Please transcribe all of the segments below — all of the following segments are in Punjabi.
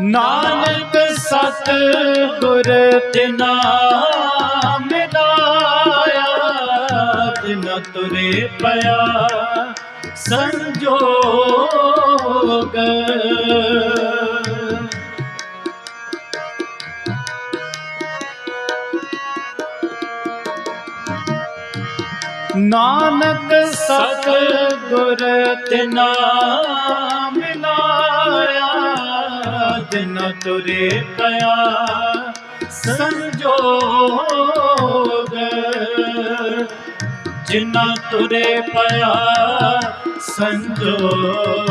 ਨਾਨਕ ਸਤ ਗੁਰ ਤਿਨਾ ਮਿਲਾਇਆ ਤਿਨ ਤੁਰੇ ਪਿਆ। ਸੰਜੋਗ ਨਾਨਕ ਸਤ ਗੁਰ ਤਿਨਾ ਦਿਨ ਤੁਰੇ ਪਿਆ ਸੰਜੋਗ ਜਿਨਾ ਤੁਰੇ ਪਿਆ ਸੰਜੋਗ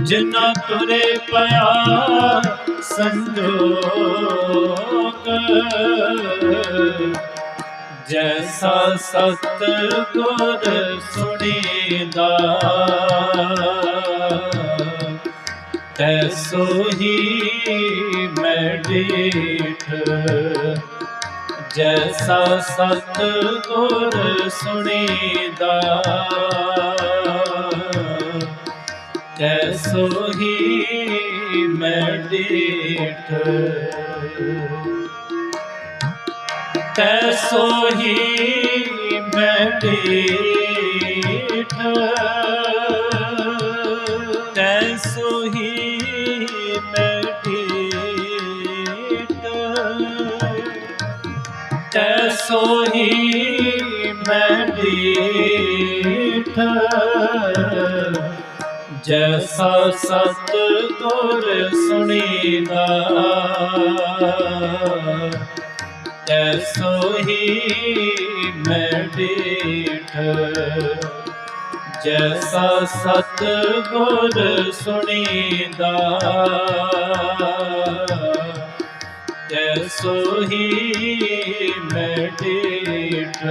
ਜਿਨਾ ਤੁਰੇ ਪਿਆ ਸੰਜੋਗ ਜੈਸਾ ਸਤ ਗੁਰ ਸੁਣੀਦਾ ਤੈਸੋ ਹੀ ਮੈਂ ਡੀਠ। ਜੈਸਾ ਸਤ ਗੁਰ ਸੁਣੀਦਾ ਤੈਸੋ ਹੀ ਮੈਂ ਡੀਠ। ਤੈਸੋ ਹੀ ਮੈਂ ਡੀਠ। ਤੈਸੋ ਹੀ ਮੈਂ ਡੀਠ ਤੈਸੋ ਹੀ ਮੈਂ ਡੀਠ ਜੈਸਾ ਸਤ ਗੁਰ ਸੁਣੀਦਾ। ਤੈ ਸੋਹੀ ਮੈਂ ਡੀਠ ਜੈਸਾ ਸਤ ਗੁਰ ਸੁਣੀਦਾ ਤੈਸੋ ਹੀ ਮੈਂ ਡੀਠ